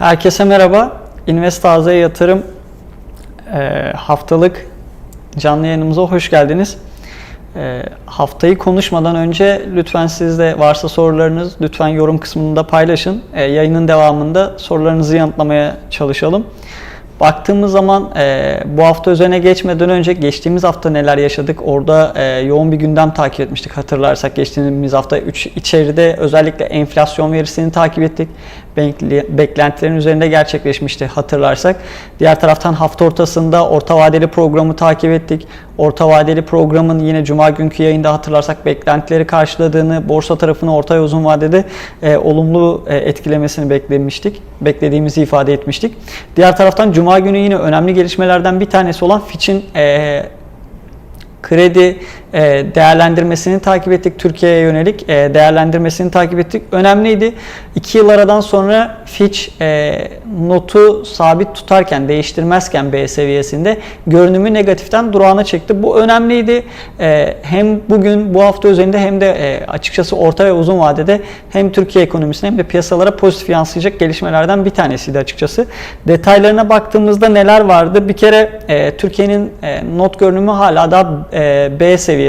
Herkese merhaba. Invest AZ Yatırım e, haftalık canlı yayınımıza hoş geldiniz. E, haftayı konuşmadan önce lütfen sizde varsa sorularınız lütfen yorum kısmında paylaşın. E, yayının devamında sorularınızı yanıtlamaya çalışalım. Baktığımız zaman bu hafta üzerine geçmeden önce geçtiğimiz hafta neler yaşadık? Orada yoğun bir gündem takip etmiştik hatırlarsak. Geçtiğimiz hafta üç, içeride özellikle enflasyon verisini takip ettik. Beklentilerin üzerinde gerçekleşmişti hatırlarsak. Diğer taraftan hafta ortasında orta vadeli programı takip ettik. Orta vadeli programın yine cuma günkü yayında hatırlarsak beklentileri karşıladığını, borsa tarafını orta ve uzun vadede e, olumlu e, etkilemesini beklemiştik. Beklediğimizi ifade etmiştik. Diğer taraftan cuma günü yine önemli gelişmelerden bir tanesi olan Fitch'in e, kredi değerlendirmesini takip ettik. Türkiye'ye yönelik e, değerlendirmesini takip ettik. Önemliydi. 2 yıl aradan sonra Fitch e, notu sabit tutarken, değiştirmezken B seviyesinde görünümü negatiften durağına çekti. Bu önemliydi. E, hem bugün bu hafta üzerinde hem de e, açıkçası orta ve uzun vadede hem Türkiye ekonomisine hem de piyasalara pozitif yansıyacak gelişmelerden bir tanesiydi açıkçası. Detaylarına baktığımızda neler vardı? Bir kere e, Türkiye'nin e, not görünümü hala da e, B seviyesinde.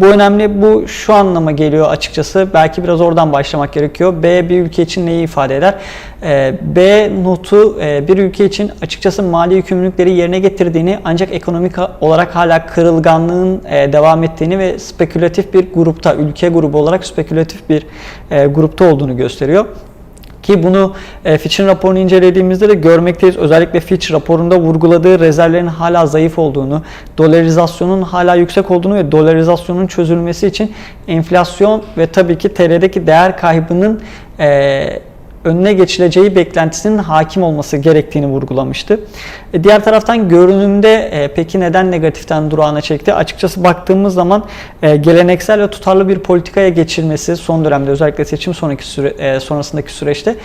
Bu önemli. Bu şu anlama geliyor açıkçası. Belki biraz oradan başlamak gerekiyor. B bir ülke için neyi ifade eder? E, B notu e, bir ülke için açıkçası mali yükümlülükleri yerine getirdiğini ancak ekonomik olarak hala kırılganlığın e, devam ettiğini ve spekülatif bir grupta, ülke grubu olarak spekülatif bir e, grupta olduğunu gösteriyor. Ki bunu e, Fitch'in raporunu incelediğimizde de görmekteyiz. Özellikle Fitch raporunda vurguladığı rezervlerin hala zayıf olduğunu, dolarizasyonun hala yüksek olduğunu ve dolarizasyonun çözülmesi için enflasyon ve tabii ki TL'deki değer kaybının e, önüne geçileceği beklentisinin hakim olması gerektiğini vurgulamıştı. E, diğer taraftan görünümde e, peki neden negatiften durağına çekti? Açıkçası baktığımız zaman e, geleneksel ve tutarlı bir politikaya geçilmesi son dönemde özellikle seçim sonraki süre, sonrasındaki süreçte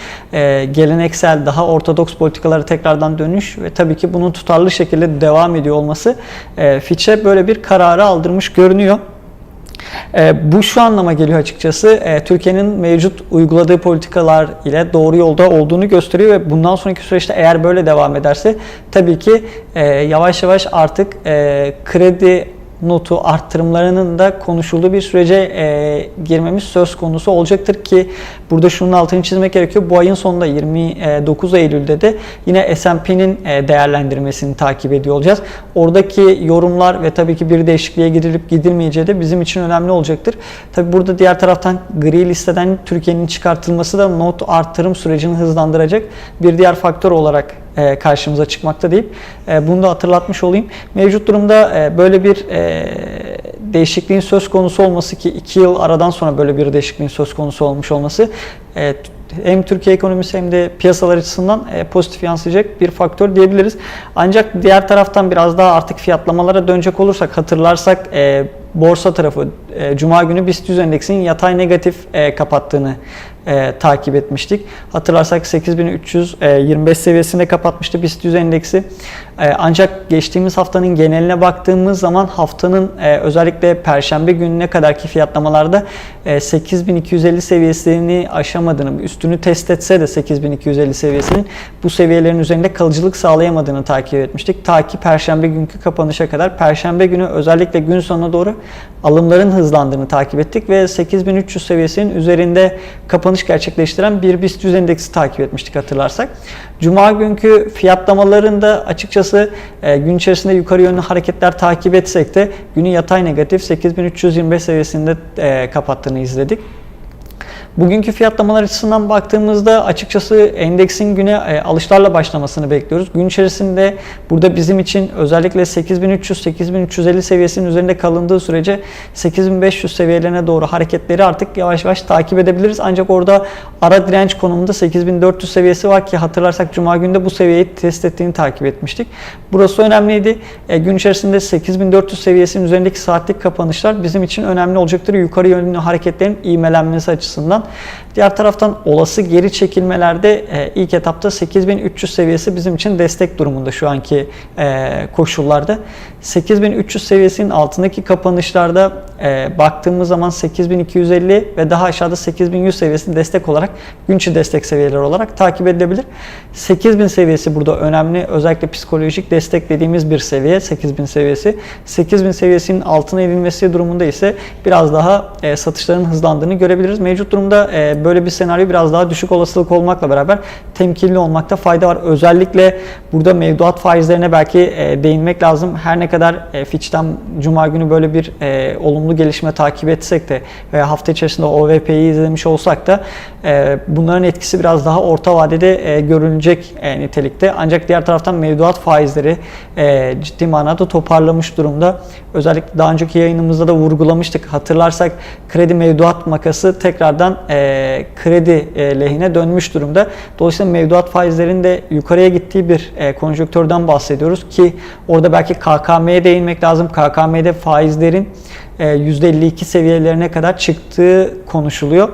geleneksel daha ortodoks politikalara tekrardan dönüş ve tabii ki bunun tutarlı şekilde devam ediyor olması e, Fitch'e böyle bir kararı aldırmış görünüyor. E, bu şu anlama geliyor açıkçası. E, Türkiye'nin mevcut uyguladığı politikalar ile doğru yolda olduğunu gösteriyor ve bundan sonraki süreçte eğer böyle devam ederse tabii ki e, yavaş yavaş artık e, kredi notu arttırımlarının da konuşulduğu bir sürece e, girmemiz söz konusu olacaktır ki burada şunun altını çizmek gerekiyor. Bu ayın sonunda 29 Eylül'de de yine S&P'nin e, değerlendirmesini takip ediyor olacağız. Oradaki yorumlar ve tabii ki bir değişikliğe gidilip gidilmeyeceği de bizim için önemli olacaktır. Tabii burada diğer taraftan gri listeden Türkiye'nin çıkartılması da not arttırım sürecini hızlandıracak bir diğer faktör olarak karşımıza çıkmakta deyip e, bunu da hatırlatmış olayım. Mevcut durumda e, böyle bir e, değişikliğin söz konusu olması ki 2 yıl aradan sonra böyle bir değişikliğin söz konusu olmuş olması e, hem Türkiye ekonomisi hem de piyasalar açısından e, pozitif yansıyacak bir faktör diyebiliriz. Ancak diğer taraftan biraz daha artık fiyatlamalara dönecek olursak hatırlarsak e, borsa tarafı e, Cuma günü BIST 100 endeksinin yatay negatif e, kapattığını e, takip etmiştik. Hatırlarsak 8325 seviyesinde kapatmıştı BIST 100 endeksi. E, ancak geçtiğimiz haftanın geneline baktığımız zaman haftanın e, özellikle perşembe gününe kadarki fiyatlamalarda e, 8250 seviyesini aşamadığını, üstünü test etse de 8250 seviyesinin bu seviyelerin üzerinde kalıcılık sağlayamadığını takip etmiştik. Ta ki perşembe günkü kapanışa kadar. Perşembe günü özellikle gün sonuna doğru alımların hızlandığını takip ettik ve 8300 seviyesinin üzerinde kapanış gerçekleştiren bir BIST 100 endeksi takip etmiştik hatırlarsak. Cuma günkü fiyatlamalarında açıkçası e, gün içerisinde yukarı yönlü hareketler takip etsek de günü yatay negatif 8325 seviyesinde e, kapattığını izledik. Bugünkü fiyatlamalar açısından baktığımızda açıkçası endeksin güne e, alışlarla başlamasını bekliyoruz. Gün içerisinde burada bizim için özellikle 8300-8350 seviyesinin üzerinde kalındığı sürece 8500 seviyelerine doğru hareketleri artık yavaş yavaş takip edebiliriz. Ancak orada ara direnç konumunda 8400 seviyesi var ki hatırlarsak Cuma günde bu seviyeyi test ettiğini takip etmiştik. Burası önemliydi. E, gün içerisinde 8400 seviyesinin üzerindeki saatlik kapanışlar bizim için önemli olacaktır. Yukarı yönlü hareketlerin ivmelenmesi açısından. Diğer taraftan olası geri çekilmelerde e, ilk etapta 8300 seviyesi bizim için destek durumunda şu anki e, koşullarda. 8300 seviyesinin altındaki kapanışlarda e, baktığımız zaman 8250 ve daha aşağıda 8100 seviyesini destek olarak günkü destek seviyeleri olarak takip edilebilir. 8000 seviyesi burada önemli. Özellikle psikolojik destek dediğimiz bir seviye 8000 seviyesi. 8000 seviyesinin altına inilmesi durumunda ise biraz daha satışların hızlandığını görebiliriz. Mevcut durumda e, böyle bir senaryo biraz daha düşük olasılık olmakla beraber temkinli olmakta fayda var. Özellikle burada mevduat faizlerine belki e, değinmek lazım. Her ne kadar e, Fitch'ten Cuma günü böyle bir e, olumlu gelişme takip etsek de veya hafta içerisinde OVP'yi izlemiş olsak da e, bunların etkisi biraz daha orta vadede e, görülecek e, nitelikte. Ancak diğer taraftan mevduat faizleri e, ciddi manada toparlamış durumda. Özellikle daha önceki yayınımızda da vurgulamıştık. Hatırlarsak kredi mevduat makası tekrardan e, kredi e, lehine dönmüş durumda. Dolayısıyla mevduat faizlerinin de yukarıya gittiği bir e, konjonktörden bahsediyoruz ki orada belki KKM'ye değinmek lazım. KKM'de faizlerin %52 seviyelerine kadar çıktığı konuşuluyor.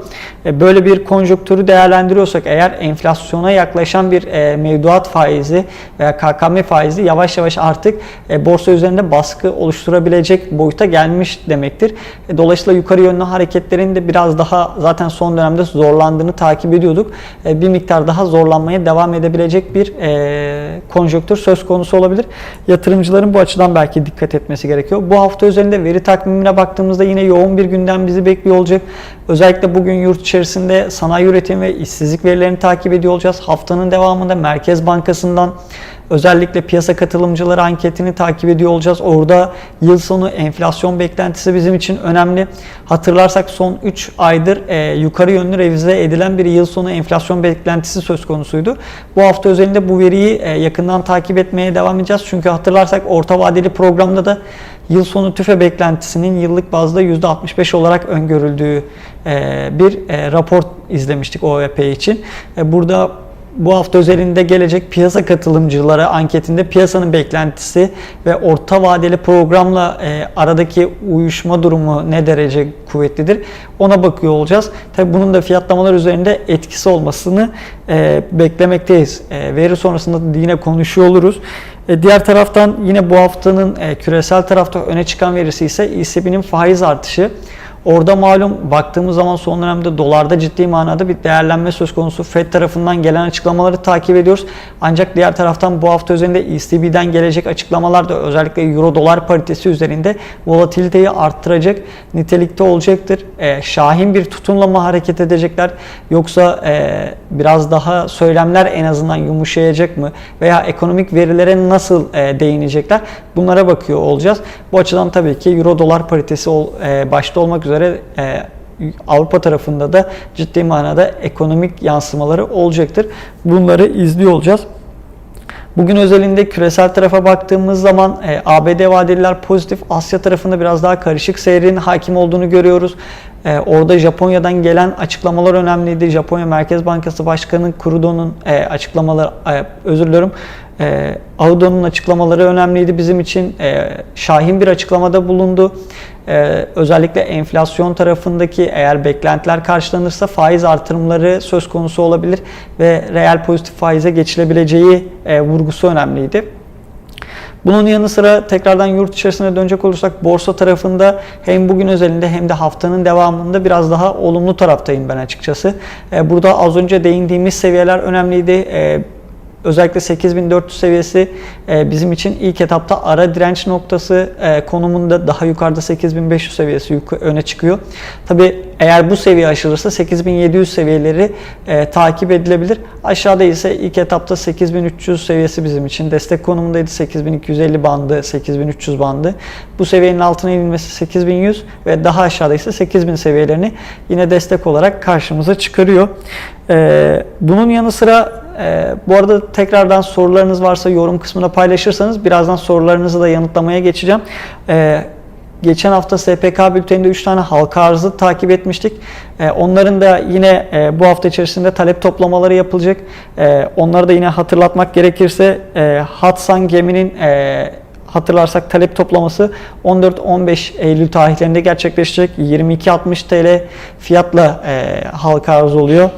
E, Böyle bir konjonktürü değerlendiriyorsak eğer enflasyona yaklaşan bir e, mevduat faizi veya KKM faizi yavaş yavaş artık e, borsa üzerinde baskı oluşturabilecek boyuta gelmiş demektir. E, Dolayısıyla yukarı yönlü hareketlerin de biraz daha zaten son dönemde zorlandığını takip ediyorduk. E, Bir miktar daha zorlanmaya devam edebilecek bir e, konjonktür söz konusu olabilir. Yatırımcıların bu açıdan belki dikkat etmesi gerekiyor. Bu hafta üzerinde veri takvimine baktığımızda yine yoğun bir gündem bizi bekliyor olacak. Özellikle bugün yurt içerisinde sanayi üretim ve işsizlik verilerini takip ediyor olacağız. Haftanın devamında Merkez Bankası'ndan özellikle piyasa katılımcıları anketini takip ediyor olacağız. Orada yıl sonu enflasyon beklentisi bizim için önemli. Hatırlarsak son 3 aydır e, yukarı yönlü revize edilen bir yıl sonu enflasyon beklentisi söz konusuydu. Bu hafta özelinde bu veriyi e, yakından takip etmeye devam edeceğiz. Çünkü hatırlarsak orta vadeli programda da yıl sonu tüfe beklentisinin yıllık bazda %65 olarak öngörüldüğü e, bir e, rapor izlemiştik OVP için. E, Burada bu hafta özelinde gelecek piyasa katılımcıları anketinde piyasanın beklentisi ve orta vadeli programla e, aradaki uyuşma durumu ne derece kuvvetlidir ona bakıyor olacağız. Tabi bunun da fiyatlamalar üzerinde etkisi olmasını e, beklemekteyiz. E, veri sonrasında yine konuşuyor oluruz. E, diğer taraftan yine bu haftanın e, küresel tarafta öne çıkan verisi ise ECB'nin faiz artışı. Orada malum baktığımız zaman son dönemde dolarda ciddi manada bir değerlenme söz konusu. Fed tarafından gelen açıklamaları takip ediyoruz. Ancak diğer taraftan bu hafta üzerinde ECB'den gelecek açıklamalar da özellikle euro dolar paritesi üzerinde volatiliteyi arttıracak nitelikte olacaktır. Ee, şahin bir tutumla mı hareket edecekler yoksa e, biraz daha söylemler en azından yumuşayacak mı veya ekonomik verilere nasıl e, değinecekler bunlara bakıyor olacağız. Bu açıdan tabii ki euro dolar paritesi ol, e, başta olmak üzere e, Avrupa tarafında da ciddi manada ekonomik yansımaları olacaktır. Bunları izliyor olacağız. Bugün özelinde küresel tarafa baktığımız zaman e, ABD vadeliler pozitif, Asya tarafında biraz daha karışık seyrin hakim olduğunu görüyoruz. E, orada Japonya'dan gelen açıklamalar önemliydi. Japonya Merkez Bankası Başkanı Kurudo'nun e, açıklamaları, e, özür diliyorum, e, Audo'nun açıklamaları önemliydi bizim için. E, şahin bir açıklamada bulundu. E, özellikle enflasyon tarafındaki eğer beklentiler karşılanırsa faiz artırımları söz konusu olabilir ve reel pozitif faize geçilebileceği e, vurgusu önemliydi. Bunun yanı sıra tekrardan yurt içerisine dönecek olursak borsa tarafında hem bugün özelinde hem de haftanın devamında biraz daha olumlu taraftayım ben açıkçası. E, Burada az önce değindiğimiz seviyeler önemliydi. Özellikle 8400 seviyesi e, bizim için ilk etapta ara direnç noktası e, konumunda daha yukarıda 8500 seviyesi öne çıkıyor. Tabi eğer bu seviye aşılırsa 8700 seviyeleri e, takip edilebilir. Aşağıda ise ilk etapta 8300 seviyesi bizim için destek konumundaydı. 8250 bandı, 8300 bandı. Bu seviyenin altına inilmesi 8100 ve daha aşağıda ise 8000 seviyelerini yine destek olarak karşımıza çıkarıyor. Bunun yanı sıra ee, bu arada tekrardan sorularınız varsa yorum kısmına paylaşırsanız birazdan sorularınızı da yanıtlamaya geçeceğim. Ee, geçen hafta SPK bülteninde 3 tane halka arzı takip etmiştik. Ee, onların da yine e, bu hafta içerisinde talep toplamaları yapılacak. Onları da yine hatırlatmak gerekirse e, Hatsan geminin e, hatırlarsak talep toplaması 14-15 Eylül tarihlerinde gerçekleşecek. 22.60 TL fiyatla halka arz oluyor.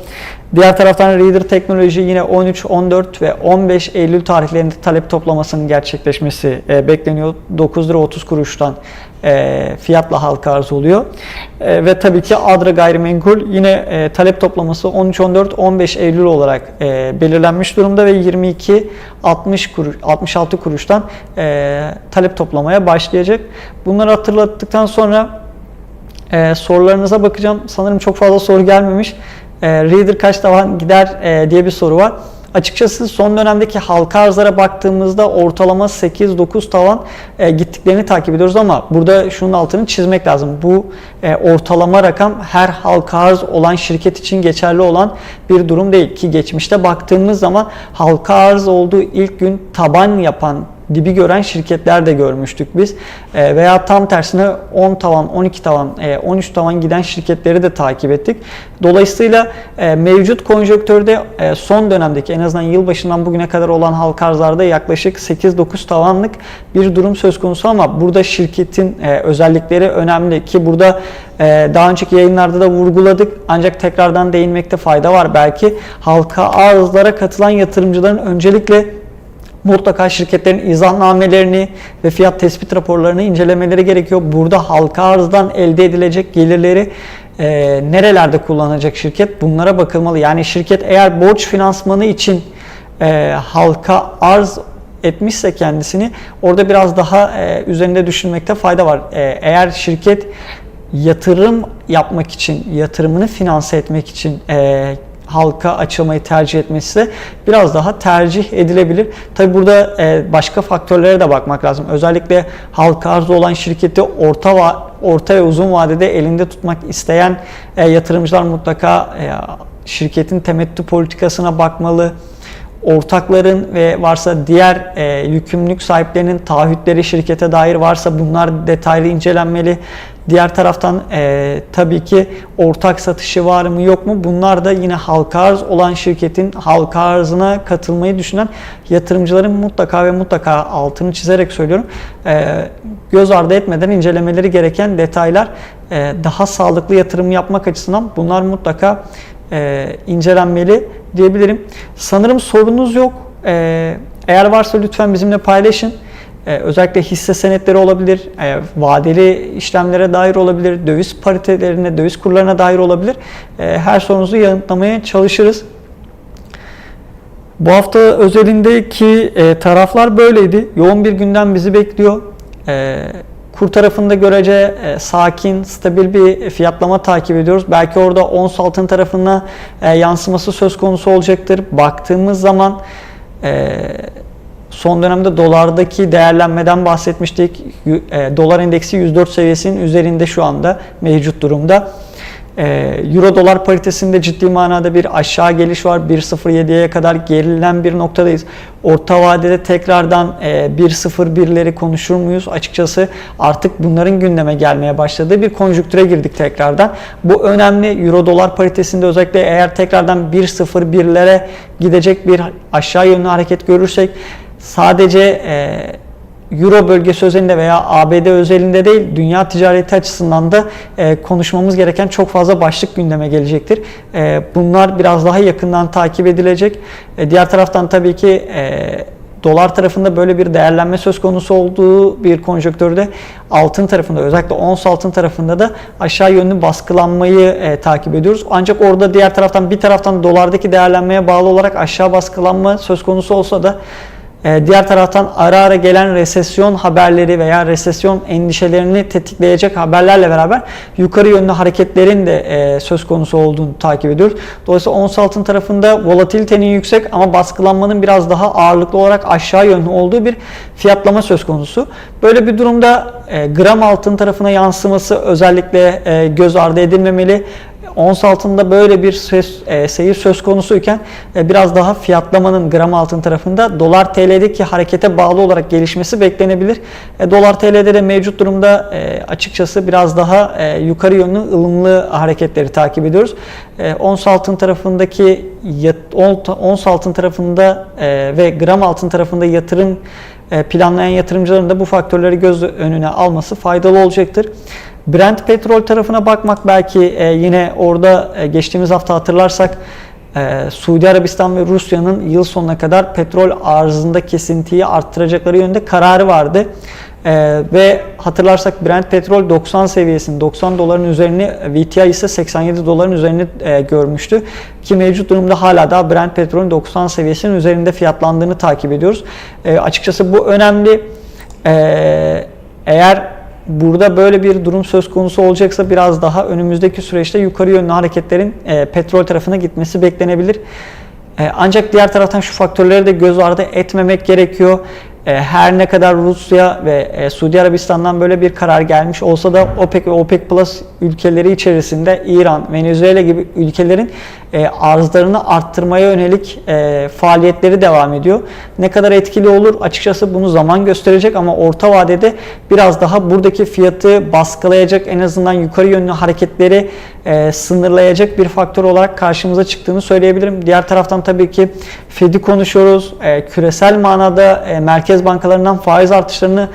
Diğer taraftan Reader Teknoloji yine 13, 14 ve 15 Eylül tarihlerinde talep toplamasının gerçekleşmesi e, bekleniyor. 9 lira 30 kuruştan e, fiyatla halka arz oluyor. E, ve tabii ki Adra Gayrimenkul yine talep toplaması 13, 14, 15 Eylül olarak belirlenmiş durumda ve 22 60 kuruş, 66 kuruştan talep toplamaya başlayacak. Bunları hatırlattıktan sonra sorularınıza bakacağım. Sanırım çok fazla soru gelmemiş. E, Reader kaç tavan gider e, diye bir soru var. Açıkçası son dönemdeki halka arzlara baktığımızda ortalama 8-9 tavan e, gittiklerini takip ediyoruz ama burada şunun altını çizmek lazım. Bu ortalama rakam her halka arz olan şirket için geçerli olan bir durum değil ki geçmişte baktığımız zaman halka arz olduğu ilk gün taban yapan dibi gören şirketler de görmüştük biz. E, veya tam tersine 10 tavan, 12 tavan, e, 13 tavan giden şirketleri de takip ettik. Dolayısıyla e, mevcut konjonktörde e, son dönemdeki en azından yılbaşından bugüne kadar olan halka arzlarda yaklaşık 8-9 tavanlık bir durum söz konusu ama burada şirketin e, özellikleri önemli ki burada e, daha önceki yayınlarda da vurguladık ancak tekrardan değinmekte fayda var. Belki halka arzlara katılan yatırımcıların öncelikle mutlaka şirketlerin izahnamelerini ve fiyat tespit raporlarını incelemeleri gerekiyor. Burada halka arzdan elde edilecek gelirleri e, nerelerde kullanacak şirket bunlara bakılmalı. Yani şirket eğer borç finansmanı için e, halka arz etmişse kendisini orada biraz daha e, üzerinde düşünmekte fayda var. E, eğer şirket yatırım yapmak için, yatırımını finanse etmek için e, halka açılmayı tercih etmesi biraz daha tercih edilebilir. Tabi burada e, başka faktörlere de bakmak lazım. Özellikle halka arzı olan şirketi orta orta ve uzun vadede elinde tutmak isteyen e, yatırımcılar mutlaka e, şirketin temettü politikasına bakmalı ortakların ve varsa diğer e, yükümlülük sahiplerinin taahhütleri şirkete dair varsa bunlar detaylı incelenmeli. Diğer taraftan e, tabii ki ortak satışı var mı yok mu? Bunlar da yine halka arz olan şirketin halka arzına katılmayı düşünen yatırımcıların mutlaka ve mutlaka altını çizerek söylüyorum. E, göz ardı etmeden incelemeleri gereken detaylar e, daha sağlıklı yatırım yapmak açısından bunlar mutlaka e, incelenmeli diyebilirim. Sanırım sorunuz yok. E, eğer varsa lütfen bizimle paylaşın. E, özellikle hisse senetleri olabilir, e, vadeli işlemlere dair olabilir, döviz paritelerine, döviz kurlarına dair olabilir. Her sorunuzu yanıtlamaya çalışırız. Bu hafta özelindeki e, taraflar böyleydi. Yoğun bir gündem bizi bekliyor. E, Kur tarafında görece e, sakin, stabil bir fiyatlama takip ediyoruz. Belki orada ons altın tarafına e, yansıması söz konusu olacaktır. Baktığımız zaman e, son dönemde dolardaki değerlenmeden bahsetmiştik. E, dolar endeksi 104 seviyesinin üzerinde şu anda mevcut durumda. Ee, Euro dolar paritesinde ciddi manada bir aşağı geliş var. 1.07'ye kadar gerilen bir noktadayız. Orta vadede tekrardan e, 1.01'leri konuşur muyuz? Açıkçası artık bunların gündeme gelmeye başladığı bir konjüktüre girdik tekrardan. Bu önemli. Euro dolar paritesinde özellikle eğer tekrardan 1.01'lere gidecek bir aşağı yönlü hareket görürsek sadece e, Euro bölgesi özelinde veya ABD özelinde değil, dünya ticareti açısından da e, konuşmamız gereken çok fazla başlık gündeme gelecektir. E, bunlar biraz daha yakından takip edilecek. E, diğer taraftan tabii ki e, dolar tarafında böyle bir değerlenme söz konusu olduğu bir konjonktörde altın tarafında özellikle ons altın tarafında da aşağı yönlü baskılanmayı e, takip ediyoruz. Ancak orada diğer taraftan bir taraftan dolardaki değerlenmeye bağlı olarak aşağı baskılanma söz konusu olsa da diğer taraftan ara ara gelen resesyon haberleri veya resesyon endişelerini tetikleyecek haberlerle beraber yukarı yönlü hareketlerin de e, söz konusu olduğunu takip ediyoruz. Dolayısıyla ons altın tarafında volatilitenin yüksek ama baskılanmanın biraz daha ağırlıklı olarak aşağı yönlü olduğu bir fiyatlama söz konusu. Böyle bir durumda e, gram altın tarafına yansıması özellikle e, göz ardı edilmemeli ons altında böyle bir ses, e, seyir söz konusuyken e, biraz daha fiyatlamanın gram altın tarafında dolar TL'deki harekete bağlı olarak gelişmesi beklenebilir. E, dolar TL'de de mevcut durumda e, açıkçası biraz daha e, yukarı yönlü ılımlı hareketleri takip ediyoruz. E, ons altın tarafındaki ons altın tarafında e, ve gram altın tarafında yatırım planlayan yatırımcıların da bu faktörleri göz önüne alması faydalı olacaktır. Brent petrol tarafına bakmak belki e, yine orada e, geçtiğimiz hafta hatırlarsak e, Suudi Arabistan ve Rusya'nın yıl sonuna kadar petrol arzında kesintiyi arttıracakları yönde kararı vardı. Ee, ve hatırlarsak Brent petrol 90 seviyesini 90 doların üzerini VTI ise 87 doların üzerini e, görmüştü. Ki mevcut durumda hala da Brent petrolün 90 seviyesinin üzerinde fiyatlandığını takip ediyoruz. E, açıkçası bu önemli. E, eğer burada böyle bir durum söz konusu olacaksa biraz daha önümüzdeki süreçte yukarı yönlü hareketlerin e, petrol tarafına gitmesi beklenebilir. E, ancak diğer taraftan şu faktörleri de göz ardı etmemek gerekiyor. E, her ne kadar Rusya ve e, Suudi Arabistan'dan böyle bir karar gelmiş olsa da OPEC ve OPEC Plus ülkeleri içerisinde İran, Venezuela gibi ülkelerin e, arzlarını arttırmaya yönelik faaliyetleri devam ediyor. Ne kadar etkili olur açıkçası bunu zaman gösterecek ama orta vadede biraz daha buradaki fiyatı baskılayacak en azından yukarı yönlü hareketleri sınırlayacak bir faktör olarak karşımıza çıktığını söyleyebilirim. Diğer taraftan tabii ki Fed'i konuşuyoruz. Küresel manada merkez merkez bankalarından faiz artışlarını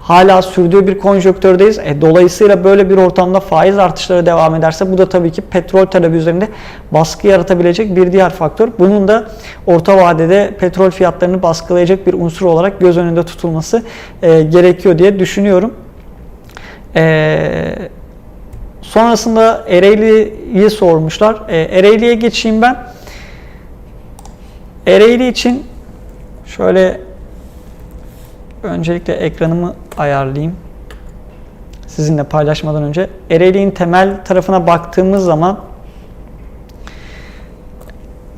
hala sürdüğü bir konjonktördeyiz. E, dolayısıyla böyle bir ortamda faiz artışları devam ederse bu da tabii ki petrol talebi üzerinde baskı yaratabilecek bir diğer faktör. Bunun da orta vadede petrol fiyatlarını baskılayacak bir unsur olarak göz önünde tutulması e, gerekiyor diye düşünüyorum. E, sonrasında Ereğli'yi sormuşlar. E, Ereğli'ye geçeyim ben. Ereğli için şöyle Öncelikle ekranımı ayarlayayım. Sizinle paylaşmadan önce. Ereğli'nin temel tarafına baktığımız zaman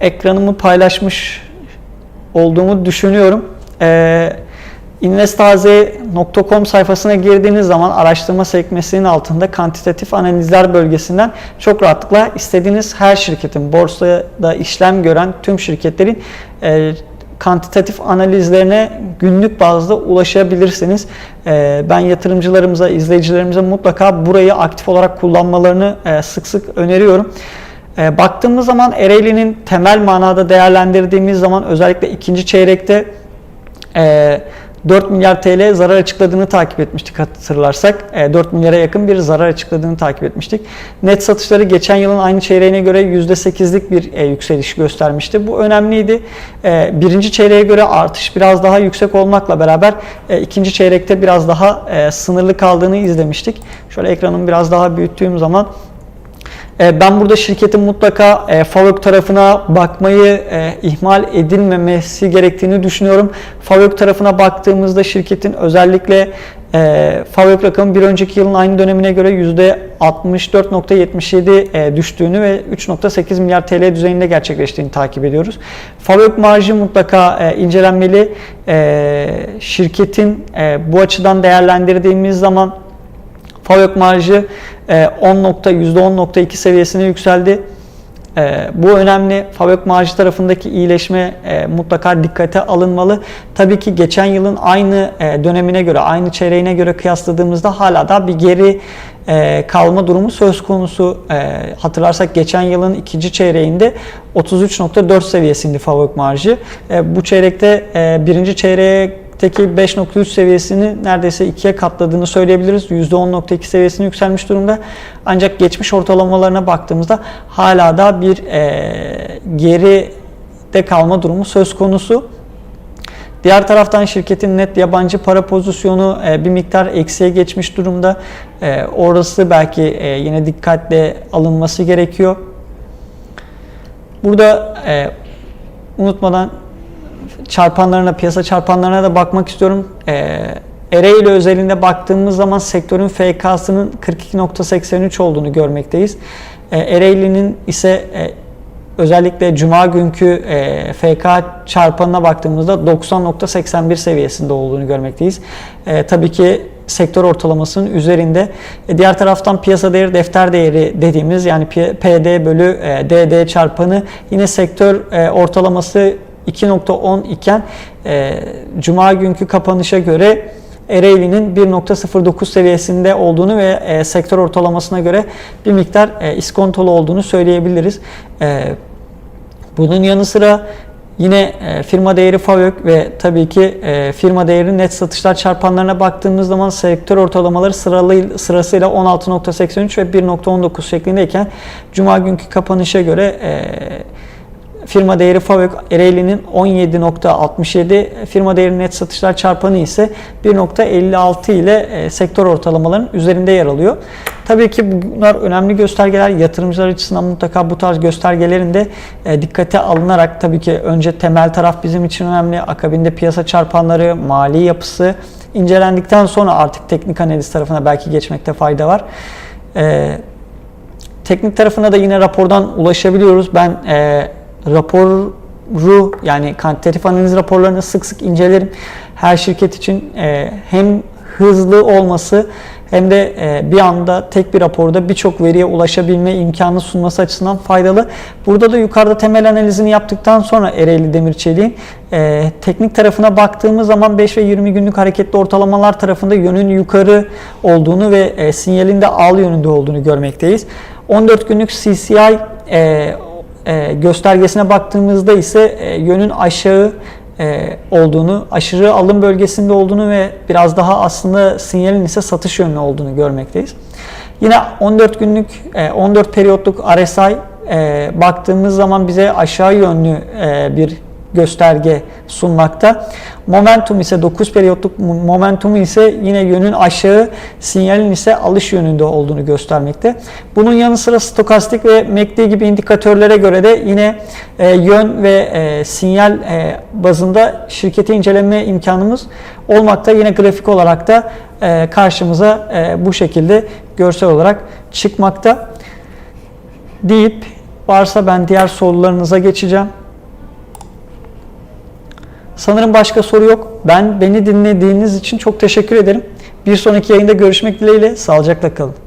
ekranımı paylaşmış olduğumu düşünüyorum. Ee, Investaze.com sayfasına girdiğiniz zaman araştırma sekmesinin altında kantitatif analizler bölgesinden çok rahatlıkla istediğiniz her şirketin borsada işlem gören tüm şirketlerin e, kantitatif analizlerine günlük bazda ulaşabilirsiniz. Ee, ben yatırımcılarımıza, izleyicilerimize mutlaka burayı aktif olarak kullanmalarını e, sık sık öneriyorum. Ee, baktığımız zaman Ereğli'nin temel manada değerlendirdiğimiz zaman özellikle ikinci çeyrekte e, 4 milyar TL zarar açıkladığını takip etmiştik hatırlarsak. 4 e, milyara yakın bir zarar açıkladığını takip etmiştik. Net satışları geçen yılın aynı çeyreğine göre %8'lik bir e, yükseliş göstermişti. Bu önemliydi. E, birinci çeyreğe göre artış biraz daha yüksek olmakla beraber ikinci çeyrekte biraz daha sınırlı kaldığını izlemiştik. Şöyle ekranımı biraz daha büyüttüğüm zaman ben burada şirketin mutlaka e, FAVÖK tarafına bakmayı e, ihmal edilmemesi gerektiğini düşünüyorum. FAVÖK tarafına baktığımızda şirketin özellikle e, FAVÖK rakamı bir önceki yılın aynı dönemine göre %64.77 düştüğünü ve 3.8 milyar TL düzeyinde gerçekleştiğini takip ediyoruz. FAVÖK marjı mutlaka incelenmeli. Şirketin bu açıdan değerlendirdiğimiz zaman FAVÖK marjı %10.2 e, seviyesine yükseldi. E, bu önemli. FAVÖK marjı tarafındaki iyileşme e, mutlaka dikkate alınmalı. Tabii ki geçen yılın aynı dönemine göre, aynı çeyreğine göre kıyasladığımızda hala da bir geri kalma durumu söz konusu. Hatırlarsak geçen yılın ikinci çeyreğinde 33.4 seviyesinde FAVÖK marjı. Bu çeyrekte birinci çeyreğe Teki 5.3 seviyesini neredeyse ikiye katladığını söyleyebiliriz. %10.2 seviyesine yükselmiş durumda. Ancak geçmiş ortalamalarına baktığımızda hala da bir e, geride kalma durumu söz konusu. Diğer taraftan şirketin net yabancı para pozisyonu e, bir miktar eksiye geçmiş durumda. E, orası belki e, yine dikkatle alınması gerekiyor. Burada unutmadan çarpanlarına, piyasa çarpanlarına da bakmak istiyorum. E, Ereğli özelinde baktığımız zaman sektörün FK'sının 42.83 olduğunu görmekteyiz. E, Ereğli'nin ise e, özellikle Cuma günkü e, FK çarpanına baktığımızda 90.81 seviyesinde olduğunu görmekteyiz. E, tabii ki sektör ortalamasının üzerinde. E, diğer taraftan piyasa değeri defter değeri dediğimiz yani PD bölü e, DD çarpanı yine sektör e, ortalaması 2.10 iken e, Cuma günkü kapanışa göre Ereğli'nin 1.09 seviyesinde olduğunu ve e, sektör ortalamasına göre bir miktar e, iskontolu olduğunu söyleyebiliriz. E, bunun yanı sıra Yine e, firma değeri FAVÖK ve tabii ki e, firma değeri net satışlar çarpanlarına baktığımız zaman sektör ortalamaları sıralı, sırasıyla 16.83 ve 1.19 şeklindeyken Cuma günkü kapanışa göre e, firma değeri FAVÖK Ereğli'nin 17.67, firma değeri net satışlar çarpanı ise 1.56 ile e, sektör ortalamaların üzerinde yer alıyor. Tabii ki bunlar önemli göstergeler. Yatırımcılar açısından mutlaka bu tarz göstergelerin de e, dikkate alınarak tabii ki önce temel taraf bizim için önemli. Akabinde piyasa çarpanları, mali yapısı incelendikten sonra artık teknik analiz tarafına belki geçmekte fayda var. E, teknik tarafına da yine rapordan ulaşabiliyoruz. Ben raporu yani kantitatif analiz raporlarını sık sık incelerim. Her şirket için e, hem hızlı olması hem de e, bir anda tek bir raporda birçok veriye ulaşabilme imkanı sunması açısından faydalı. Burada da yukarıda temel analizini yaptıktan sonra Ereğli Demirçelik'in e, teknik tarafına baktığımız zaman 5 ve 20 günlük hareketli ortalamalar tarafında yönün yukarı olduğunu ve e, sinyalin de al yönünde olduğunu görmekteyiz. 14 günlük CCI e, e, göstergesine baktığımızda ise e, yönün aşağı e, olduğunu, aşırı alım bölgesinde olduğunu ve biraz daha aslında sinyalin ise satış yönlü olduğunu görmekteyiz. Yine 14 günlük, e, 14 periyotluk RSI baktığımız zaman bize aşağı yönlü bir gösterge sunmakta. Momentum ise 9 periyotluk momentum ise yine yönün aşağı, sinyalin ise alış yönünde olduğunu göstermekte. Bunun yanı sıra stokastik ve MACD gibi indikatörlere göre de yine e, yön ve e, sinyal e, bazında şirketi inceleme imkanımız olmakta. Yine grafik olarak da e, karşımıza e, bu şekilde görsel olarak çıkmakta. Deyip varsa ben diğer sorularınıza geçeceğim. Sanırım başka soru yok. Ben beni dinlediğiniz için çok teşekkür ederim. Bir sonraki yayında görüşmek dileğiyle. Sağlıcakla kalın.